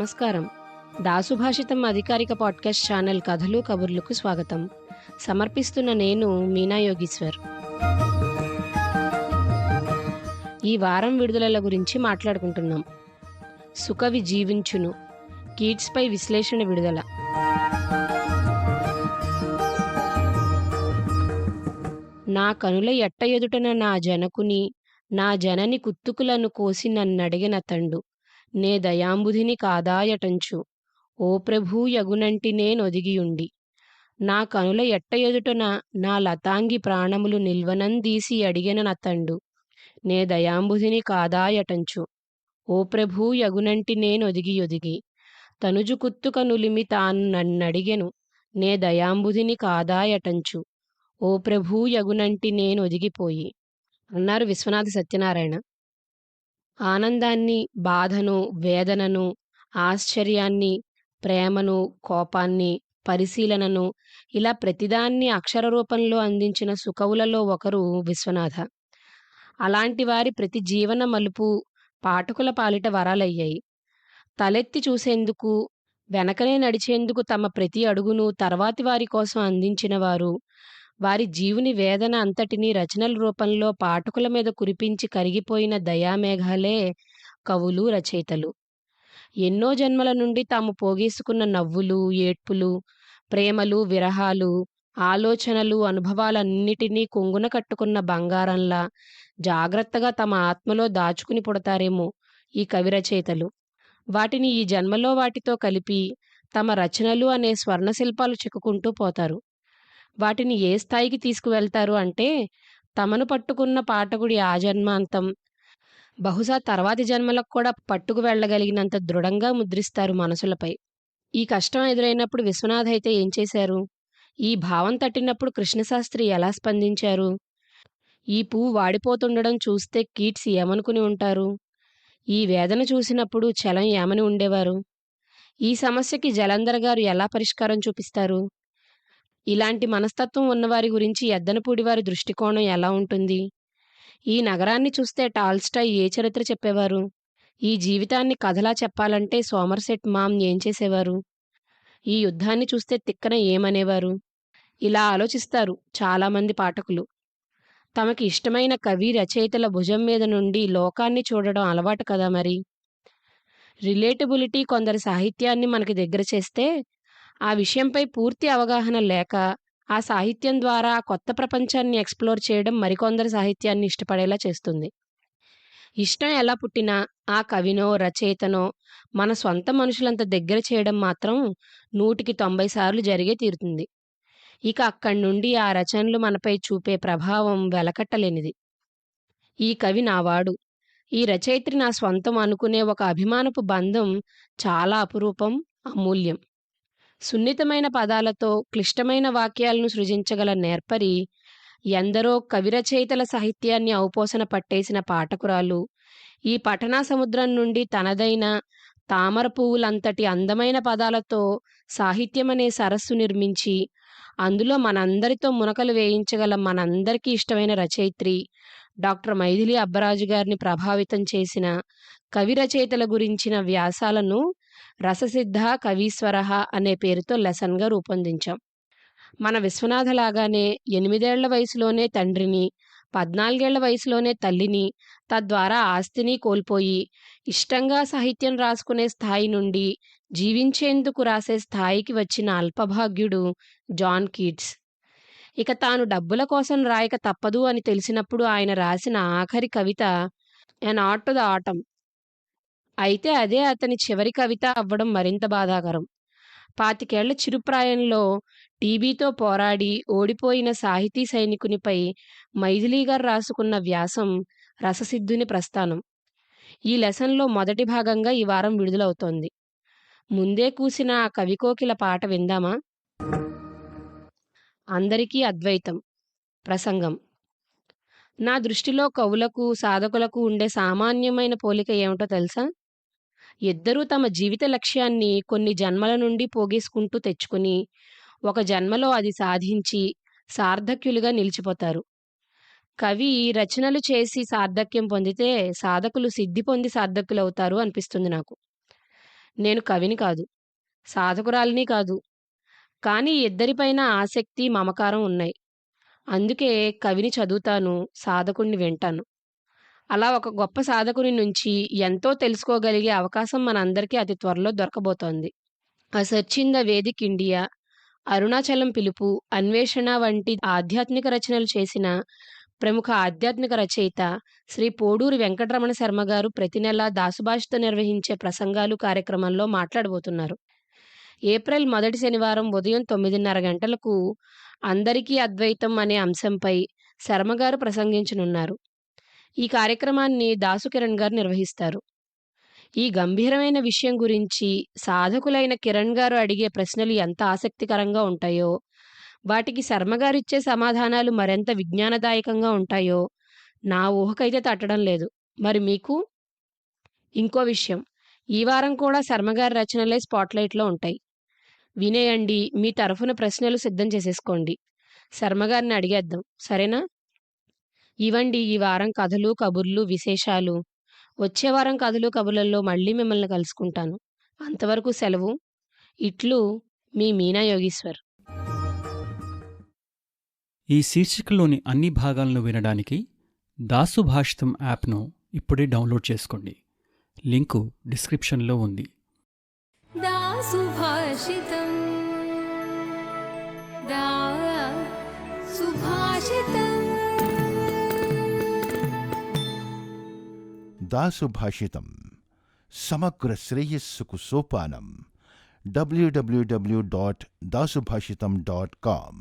నమస్కారం. దాసుభాషితం అధికారిక podcast channel కథలు కబుర్లకు స్వాగతం. సమర్పిస్తున్న నేను మీనా యోగీశ్వర్. ఈ వారం విడుదలల గురించి మాట్లాడుకుంటున్నాం. సుఖవి జీవించును. కీట్స్పై విశ్లేషణ విడుదల. నా కనుల ఎట్ట ఎదుటన నా జనకుని నా జనని కుత్తుకులను కోసి నన్నడిగిన తండు. నే దయాంబుధిని కాదాయటంచు. ఓ ప్రభూ యగునంటి నేనొదిగియుండి నా కనుల ఎట్ట ఎదుటన నా లతాంగి ప్రాణములు నిల్వనందీసి అడిగిన నతండు. నే దయాంబుధిని కాదాయటంచు. ఓ ప్రభూ యగునంటి నేనొదిగియొదిగి తనుజు కుత్తుక నులిమి తాను నన్నడిగెను. నే దయాంబుధిని కాదాయటంచు. ఓ ప్రభూ యగునంటి నేనొదిగిపోయి అన్నారు విశ్వనాథ సత్యనారాయణ. ఆనందాన్ని బాధను వేదనను ఆశ్చర్యాన్ని ప్రేమను కోపాన్ని పరిశీలనను ఇలా ప్రతిదాన్ని అక్షర రూపంలో అందించిన సుకవులలో ఒకరు విశ్వనాథ. అలాంటి వారి ప్రతి జీవన మలుపు పాఠకుల పాలిట వరాలయ్యాయి. తలెత్తి చూసేందుకు వెనకనే నడిచేందుకు తమ ప్రతి అడుగును తర్వాతి వారి కోసం అందించిన వారి జీవుని వేదన అంతటినీ రచనల రూపంలో పాఠకుల మీద కురిపించి కరిగిపోయిన దయామేఘాలే కవులు రచయితలు. ఎన్నో జన్మల నుండి తాము పోగేసుకున్న నవ్వులు ఏడ్పులు ప్రేమలు విరహాలు ఆలోచనలు అనుభవాలన్నిటినీ కొంగున కట్టుకున్న బంగారంలా జాగ్రత్తగా తమ ఆత్మలో దాచుకుని పుడతారేమో ఈ కవి రచయితలు. వాటిని ఈ జన్మలో వాటితో కలిపి తమ రచనలు అనే స్వర్ణశిల్పాలు చిక్కుకుంటూ పోతారు. వాటిని ఏ స్థాయికి తీసుకువెళ్తారు అంటే తమను పట్టుకున్న పాఠకుడి ఆ జన్మాంతం బహుశా తర్వాతి జన్మలకు కూడా పట్టుకు వెళ్ళగలిగినంత దృఢంగా ముద్రిస్తారు మనసులపై. ఈ కష్టం ఎదురైనప్పుడు విశ్వనాథ్ అయితే ఏం చేశారు? ఈ భావం తట్టినప్పుడు కృష్ణశాస్త్రి ఎలా స్పందించారు? ఈ పువ్వు వాడిపోతుండడం చూస్తే కీట్స్ ఏమనుకుని ఉంటారు? ఈ వేదన చూసినప్పుడు చలం ఏమని ఉండేవారు? ఈ సమస్యకి జలంధర్ గారు ఎలా పరిష్కారం చూపిస్తారు? ఇలాంటి మనస్తత్వం ఉన్నవారి గురించి ఎద్దనపూడి వారి దృష్టికోణం ఎలా ఉంటుంది? ఈ నగరాన్ని చూస్తే టాల్స్టాయ్ ఏ చరిత్ర చెప్పేవారు? ఈ జీవితాన్ని కథలా చెప్పాలంటే సోమర్సెట్ మామ్ ఏం చేసేవారు? ఈ యుద్ధాన్ని చూస్తే తిక్కన ఏమనేవారు? ఇలా ఆలోచిస్తారు చాలామంది పాఠకులు. తమకి ఇష్టమైన కవి రచయితల భుజం మీద నుండి లోకాన్ని చూడడం అలవాటు కదా మరి? రిలేటబిలిటీ కొందరి సాహిత్యాన్ని మనకి దగ్గర చేస్తే ఆ విషయంపై పూర్తి అవగాహన లేక ఆ సాహిత్యం ద్వారా కొత్త ప్రపంచాన్ని ఎక్స్ప్లోర్ చేయడం మరికొందరి సాహిత్యాన్ని ఇష్టపడేలా చేస్తుంది. ఇష్టం ఎలా పుట్టినా ఆ కవినో రచయితనో మన సొంత మనుషులంత దగ్గర చేయడం మాత్రం నూటికి తొంభై సార్లు జరిగే తీరుతుంది. ఇక అక్కడి నుండి ఆ రచనలు మనపై చూపే ప్రభావం వెలకట్టలేనిది. ఈ కవి నావాడు. ఈ రచయిత్రి నా స్వంతం అనుకునే ఒక అభిమానపు బంధం చాలా అపురూపం అమూల్యం. సున్నితమైన పదాలతో క్లిష్టమైన వాక్యాలను సృజించగల నేర్పరి ఎందరో కవిరచయితల సాహిత్యాన్ని ఔపోసన పట్టేసిన పాఠకురాలు ఈ పఠనా సముద్రం నుండి తనదైన తామర పువ్వులంతటి అందమైన పదాలతో సాహిత్యమనే సరస్సు నిర్మించి అందులో మనందరితో మునకలు వేయించగల మనందరికీ ఇష్టమైన రచయిత్రి డాక్టర్ మైథిలి అబ్బరాజు గారిని ప్రభావితం చేసిన కవి రచయితల గురించిన వ్యాసాలను రససిద్ధ కవీశ్వర అనే పేరుతో లెసన్గా రూపొందించాం. మన విశ్వనాథలాగానే ఎనిమిదేళ్ళ వయసులోనే తండ్రిని పద్నాలుగేళ్ళ వయసులోనే తల్లిని తద్వారా ఆస్తిని కోల్పోయి ఇష్టంగా సాహిత్యం రాసుకునే స్థాయి నుండి జీవించేందుకు రాసే స్థాయికి వచ్చిన అల్పభాగ్యుడు జాన్ కీట్స్. ఇక తాను డబ్బుల కోసం రాయక తప్పదు అని తెలిసినప్పుడు ఆయన రాసిన ఆఖరి కవిత ఎన్ ఆట్ ద ఆటం అయితే అదే అతని చివరి కవిత అవ్వడం మరింత బాధాకరం. పాతికేళ్ళ చిరుప్రాయంలో టీబీతో పోరాడి ఓడిపోయిన సాహితీ సైనికునిపై మైథిలీ గారు రాసుకున్న వ్యాసం రససిద్ధుని ప్రస్థానం. ఈ లెసన్లో మొదటి భాగంగా ఈ వారం విడుదలవుతోంది. ముందే కూసిన ఆ కవికోకిల పాట విందామా? అందరికీ అద్వైతం. ప్రసంగం. నా దృష్టిలో కవులకు సాధకులకు ఉండే సామాన్యమైన పోలిక ఏమిటో తెలుసా? ఇద్దరూ తమ జీవిత లక్ష్యాన్ని కొన్ని జన్మల నుండి పోగేసుకుంటూ తెచ్చుకుని ఒక జన్మలో అది సాధించి సార్థక్యులుగా నిలిచిపోతారు. కవి రచనలు చేసి సార్థక్యం పొందితే సాధకులు సిద్ధి పొంది సార్థకులవుతారు అనిపిస్తుంది నాకు. నేను కవిని కాదు సాధకురాలిని కాదు కానీ ఇద్దరిపైన ఆసక్తి మమకారం ఉన్నాయి. అందుకే కవిని చదువుతాను సాధకుణ్ణి వింటాను. అలా ఒక గొప్ప సాధకుని నుంచి ఎంతో తెలుసుకోగలిగే అవకాశం మనందరికీ అతి త్వరలో దొరకబోతోంది. ఆ search in the Vedic India Arunachalam పిలుపు అన్వేషణ వంటి ఆధ్యాత్మిక రచనలు చేసిన ప్రముఖ ఆధ్యాత్మిక రచయిత శ్రీ పోడూరి వెంకటరమణ శర్మ గారు ప్రతి నెల దాసుభాషతో నిర్వహించే ప్రసంగాలు కార్యక్రమంలో మాట్లాడబోతున్నారు. ఏప్రిల్ మొదటి శనివారం ఉదయం తొమ్మిదిన్నర గంటలకు అందరికీ అద్వైతం అనే అంశంపై శర్మగారు ప్రసంగించనున్నారు. ఈ కార్యక్రమాన్ని దాసు కిరణ్ గారు నిర్వహిస్తారు. ఈ గంభీరమైన విషయం గురించి సాధకులైన కిరణ్ గారు అడిగే ప్రశ్నలు ఎంత ఆసక్తికరంగా ఉంటాయో వాటికి శర్మగారిచ్చే సమాధానాలు మరెంత విజ్ఞానదాయకంగా ఉంటాయో నా ఊహకైతే తట్టడం లేదు. మరి మీకు? ఇంకో విషయం. ఈ వారం కూడా శర్మగారి రచనలే స్పాట్లైట్లో ఉంటాయి. వినేయండి మీ తరఫున ప్రశ్నలు సిద్ధం చేసేసుకోండి. శర్మగారిని అడిగేద్దాం. సరేనా? ఇవ్వండి ఈ వారం కథలు కబుర్లు విశేషాలు. వచ్చే వారం కథలు కబుర్లలో మళ్ళీ మిమ్మల్ని కలుసుకుంటాను. అంతవరకు సెలవు. ఇట్లు మీ మీనా యోగీశ్వర్. ఈ శీర్షికలోని అన్ని భాగాలను వినడానికి దాసు భాషితం యాప్ను ఇప్పుడే డౌన్లోడ్ చేసుకోండి. లింకు డిస్క్రిప్షన్లో ఉంది. సుభాషితం. दासुभाषितं समग्रश्रेयस्सुकुसोपानं W W W dot Dasubhashita dot com